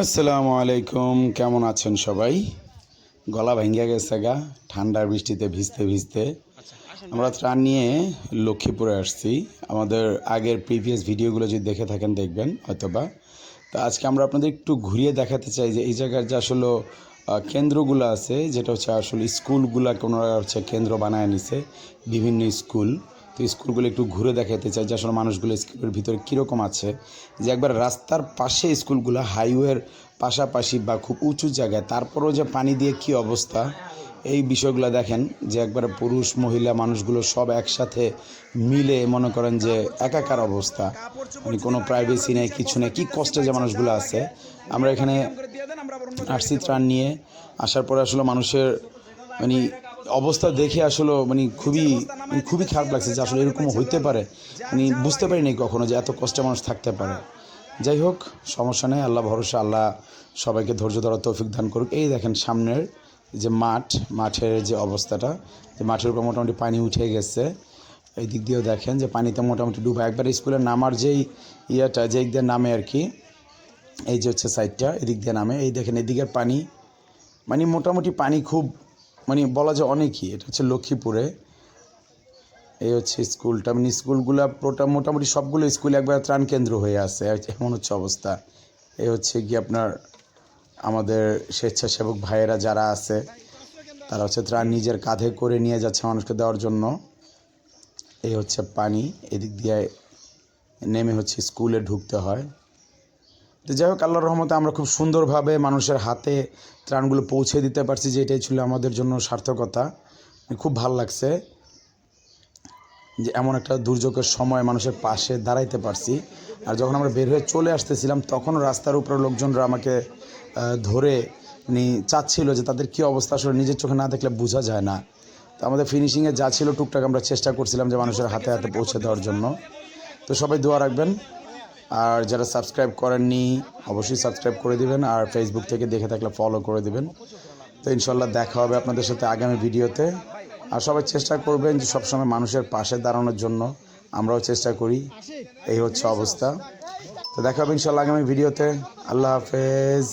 আসসালামু আলাইকুম কেমন আছেন সবাই? গলা ভেঙে গেছে গা ঠান্ডার বৃষ্টিতে ভিজতে ভিজতে। আমরা ত্রাণ নিয়ে লক্ষ্মীপুরে আসছি। আমাদের আগের প্রিভিয়াস ভিডিওগুলো যদি দেখে থাকেন দেখবেন হয়তোবা। তো আজকে আমরা আপনাদের একটু ঘুরিয়ে দেখাতে চাই যে এই জায়গার যে আসলে কেন্দ্রগুলো আছে যেটা হচ্ছে আসলে স্কুলগুলোকে ওনারা হচ্ছে কেন্দ্র বানায় নিছে বিভিন্ন স্কুল। তো স্কুলগুলো একটু ঘুরে দেখাতে চাই, যে আসলে মানুষগুলো স্কুলের ভিতরে কীরকম আছে। যে একবার রাস্তার পাশে স্কুলগুলো, হাইওয়ের পাশাপাশি বা খুব উঁচু জায়গায়, তারপরেও যে পানি দিয়ে কী অবস্থা, এই বিষয়গুলো দেখেন, যে একবার পুরুষ, মহিলা, মানুষগুলো সব একসাথে মিলে মনে করেন যে একাকার অবস্থা। মানে কোনো প্রাইভেসি নেই, কিছু নেই, কী কষ্টে যে মানুষগুলো আছে। আমরা এখানে আসছি ত্রাণ নিয়ে, আসার পরে আসলে মানুষের মানে অবস্থা দেখে আসলে মানে খুবই মানে খুবই খারাপ লাগছে যে আসলে এরকম হইতে পারে। মানে বুঝতে পারিনি কখনো যে এত কষ্টে মানুষ থাকতে পারে। যাই হোক, সমস্যা নেই, আল্লাহ ভরসা, আল্লাহ সবাইকে ধৈর্য ধরার তৌফিক দান করুক। এই দেখেন সামনের যে মাঠ, মাঠের যে অবস্থাটা, যে মাঠের উপর মোটামুটি পানি উঠে গেছে। এই দিক দিয়েও দেখেন যে পানিতে মোটামুটি ডুবা, একবার স্কুলে নামার যেই ইয়েটা, যেই দিয়ে নামে আর কি, এই যে হচ্ছে সাইডটা এদিক দিয়ে নামে। এই দেখেন এদিকের পানি মানে মোটামুটি পানি খুব মানে বলা যায় অনেকই। এটা হচ্ছে লক্ষ্মীপুরে। এই হচ্ছে স্কুলটা। মানে স্কুলগুলো পুরোটা, মোটামুটি সবগুলো স্কুল একবার ত্রাণ কেন্দ্র হয়ে আছে। এমন হচ্ছে অবস্থা। এই হচ্ছে কি আপনার আমাদের স্বেচ্ছাসেবক ভাইয়েরা যারা আছে, তারা হচ্ছে ত্রাণ নিজের কাঁধে করে নিয়ে যাচ্ছে মানুষকে দেওয়ার জন্য। এই হচ্ছে পানি। এদিক দিয়ে নেমে হচ্ছে স্কুলে ঢুকতে হয়। তো যাই হোক, আল্লাহর রহমতে আমরা খুব সুন্দরভাবে মানুষের হাতে ত্রাণগুলো পৌঁছে দিতে পারছি, যে এটাই ছিল আমাদের জন্য সার্থকতা। খুব ভালো লাগছে যে এমন একটা দুর্যোগের সময় মানুষের পাশে দাঁড়াইতে পারছি। আর যখন আমরা বের হয়ে চলে আসতেছিলাম তখন রাস্তার উপরে লোকজনরা আমাকে ধরে মানে চাচ্ছিল যে তাদের কী অবস্থা, আসলে নিজের চোখে না দেখলে বোঝা যায় না। তো আমাদের ফিনিশিংয়ে যা ছিল, টুকটাক আমরা চেষ্টা করছিলাম যে মানুষের হাতে হাতে পৌঁছে দেওয়ার জন্য। তো সবাই দোয়া রাখবেন। আর যারা সাবস্ক্রাইব করেননি, অবশ্যই সাবস্ক্রাইব করে দিবেন আর ফেসবুক থেকে দেখে থাকলে ফলো করে দিবেন। তো ইনশাল্লাহ দেখা হবে আপনাদের সাথে আগামী ভিডিওতে। আর সবাই চেষ্টা করবেন যে সবসময় মানুষের পাশে দাঁড়ানোর জন্য। আমরাও চেষ্টা করি। এই হচ্ছে অবস্থা। তো দেখা হবে ইনশাল্লাহ আগামী ভিডিওতে। আল্লাহ হাফেজ।